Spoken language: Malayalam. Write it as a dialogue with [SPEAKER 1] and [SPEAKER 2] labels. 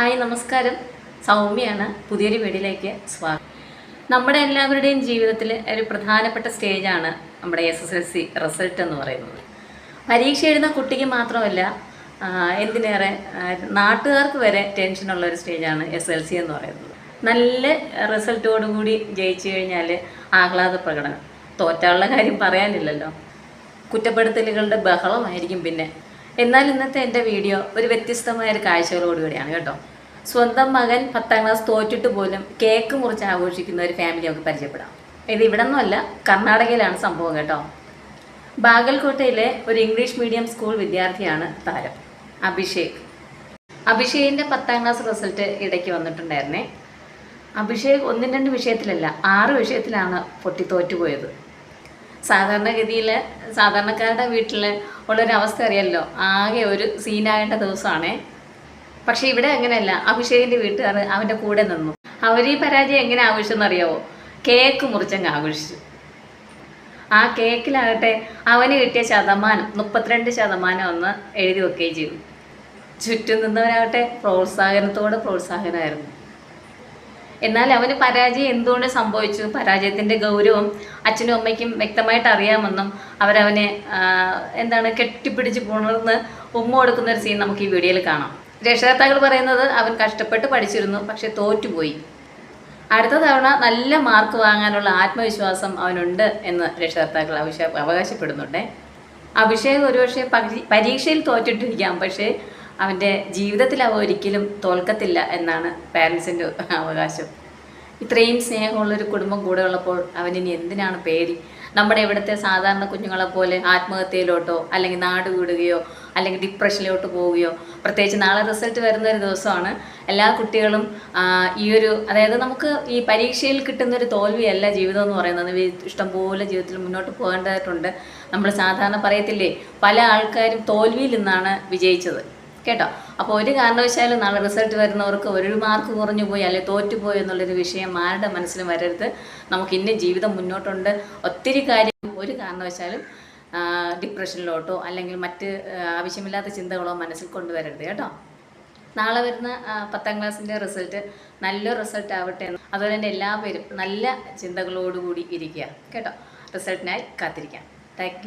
[SPEAKER 1] ഹായ് നമസ്കാരം. സൗമ്യയാണ് പുതിയൊരു വീഡിയോയിലേക്ക് സ്വാഗതം. നമ്മുടെ എല്ലാവരുടെയും ജീവിതത്തിൽ ഒരു പ്രധാനപ്പെട്ട സ്റ്റേജാണ് നമ്മുടെ S S L C result എന്ന് പറയുന്നത്. പരീക്ഷ എഴുതുന്ന കുട്ടിക്ക് മാത്രമല്ല എന്തിനേറെ നാട്ടുകാർക്ക് വരെ ടെൻഷനുള്ള ഒരു സ്റ്റേജാണ് എസ് എൽ സി എന്ന് പറയുന്നത്. നല്ല റിസൾട്ടോടുകൂടി ജയിച്ചു കഴിഞ്ഞാൽ ആഹ്ലാദ പ്രകടനം. തോറ്റാനുള്ള കാര്യം പറയാനില്ലല്ലോ. കുറ്റപ്പെടുത്തലുകളുടെ ബഹളമായിരിക്കും പിന്നെ. എന്നാൽ ഇന്നത്തെ എന്റെ വീഡിയോ ഒരു വ്യത്യസ്തമായ ഒരു കാഴ്ചകളോടുകൂടിയാണ് കേട്ടോ. സ്വന്തം മകൻ പത്താം ക്ലാസ് തോറ്റിട്ട് പോലും കേക്ക് മുറിച്ച് ആഘോഷിക്കുന്ന ഒരു ഫാമിലി നമുക്ക് പരിചയപ്പെടാം. ഇത് ഇവിടെ നിന്നുമല്ല കർണാടകയിലാണ് സംഭവം കേട്ടോ. ബാഗൽകോട്ടയിലെ ഒരു ഇംഗ്ലീഷ് മീഡിയം സ്കൂൾ വിദ്യാർത്ഥിയാണ് താരം അഭിഷേക്. അഭിഷേകിന്റെ പത്താം ക്ലാസ് റിസൾട്ട് ഇടയ്ക്ക് വന്നിട്ടുണ്ടായിരുന്നേ. അഭിഷേക് ഒന്നും രണ്ട് വിഷയത്തിലല്ല ആറ് വിഷയത്തിലാണ് പൊട്ടി തോറ്റുപോയത് സാധാരണഗതിയിൽ സാധാരണക്കാരുടെ വീട്ടിൽ ഉള്ളൊരവസ്ഥ അറിയാമല്ലോ ആകെ ഒരു സീനാകേണ്ട ദിവസമാണേ. പക്ഷെ ഇവിടെ അങ്ങനെയല്ല. അഭിഷേകിന്റെ വീട്ടുകാർ അവന്റെ കൂടെ നിന്നു. അവർ ഈ പരാജയം എങ്ങനെ ആഘോഷിച്ചു അറിയാവോ കേക്ക് മുറിച്ചങ്ങ് ആഘോഷിച്ചു. ആ കേക്കിലാകട്ടെ അവന് കിട്ടിയ ശതമാനം മുപ്പത്തിരണ്ട് ശതമാനം ഒന്ന് എഴുതി വെക്കുകയും ചെയ്തു. ചുറ്റും നിന്നവരാകട്ടെ പ്രോത്സാഹനത്തോട് പ്രോത്സാഹനമായിരുന്നു എന്നാൽ അവന് പരാജയം എന്തുകൊണ്ട് സംഭവിച്ചു? പരാജയത്തിന്റെ ഗൗരവം അച്ഛനും അമ്മയ്ക്കും വ്യക്തമായിട്ട് അറിയാമെന്നും അവരവനെ എന്താണ് കെട്ടിപ്പിടിച്ച് പുണർന്ന് ഉമ്മ കൊടുക്കുന്ന ഒരു സീൻ നമുക്ക് ഈ വീഡിയോയിൽ കാണാം. രക്ഷകർത്താക്കൾ പറയുന്നത് അവൻ കഷ്ടപ്പെട്ട് പഠിച്ചിരുന്നു പക്ഷെ തോറ്റുപോയി. അടുത്ത തവണ നല്ല മാർക്ക് വാങ്ങാനുള്ള ആത്മവിശ്വാസം അവനുണ്ട് എന്ന് രക്ഷകർത്താക്കൾ അവിശ അവകാശപ്പെടുന്നുണ്ടേ. അഭിഷേക് ഒരുപക്ഷെ പരി- പരീക്ഷയിൽ തോറ്റിട്ടിരിക്കാം പക്ഷേ അവന്റെ ജീവിതത്തിൽ അവ ഒരിക്കലും തോൽക്കത്തില്ല എന്നാണ് പാരൻസിന്റെ അവകാശം. ഇത്രയും സ്നേഹമുള്ളൊരു കുടുംബം കൂടെ ഉള്ളപ്പോൾ അവനിനി എന്തിനാണ് പേടി? നമ്മുടെ ഇവിടുത്തെ സാധാരണ കുഞ്ഞുങ്ങളെ പോലെ ആത്മഹത്യയിലോട്ടോ അല്ലെങ്കിൽ നാട് വിടുകയോ അല്ലെങ്കിൽ ഡിപ്രഷനിലോട്ട് പോവുകയോ പ്രത്യേകിച്ച് നാളെ റിസൾട്ട് വരുന്ന ഒരു ദിവസമാണ്. എല്ലാ കുട്ടികളും ഈ ഒരു അതായത് നമുക്ക് ഈ പരീക്ഷയിൽ കിട്ടുന്ന ഒരു തോൽവിയല്ല ജീവിതം എന്ന് പറയുന്നത്. ഇഷ്ടം പോലെ ജീവിതത്തിൽ മുന്നോട്ട് പോകേണ്ടതായിട്ടുണ്ട്. നമ്മൾ സാധാരണ പറയത്തില്ലേ പല ആൾക്കാരും തോൽവിയിൽ നിന്നാണ് വിജയിച്ചത്. കേട്ടോ? അപ്പോൾ ഒരു കാരണവശാലും നാളെ റിസൾട്ട് വരുന്നവർക്ക് ഒരു മാർക്ക് കുറഞ്ഞു പോയി അല്ലെങ്കിൽ തോറ്റുപോയി എന്നുള്ളൊരു വിഷയം ആരുടെ മനസ്സിലും വരരുത്. നമുക്ക് ഇന്ന ജീവിതം മുന്നോട്ടുണ്ട്. ഒത്തിരി കാര്യം ഒരു കാരണവശാലും ഡിപ്രഷനിലോട്ടോ അല്ലെങ്കിൽ മറ്റ് ആവശ്യമില്ലാത്ത ചിന്തകളോ മനസ്സിൽ കൊണ്ടുവരരുത് കേട്ടോ. നാളെ വരുന്ന പത്താം ക്ലാസ്സിന്റെ റിസൾട്ട് നല്ല റിസൾട്ട് ആവട്ടെ അതുപോലെ തന്നെ എല്ലാവരും നല്ല ചിന്തകളോടുകൂടി ഇരിക്കുക. കേട്ടോ? റിസൾട്ടിനായി കാത്തിരിക്കാം. താങ്ക്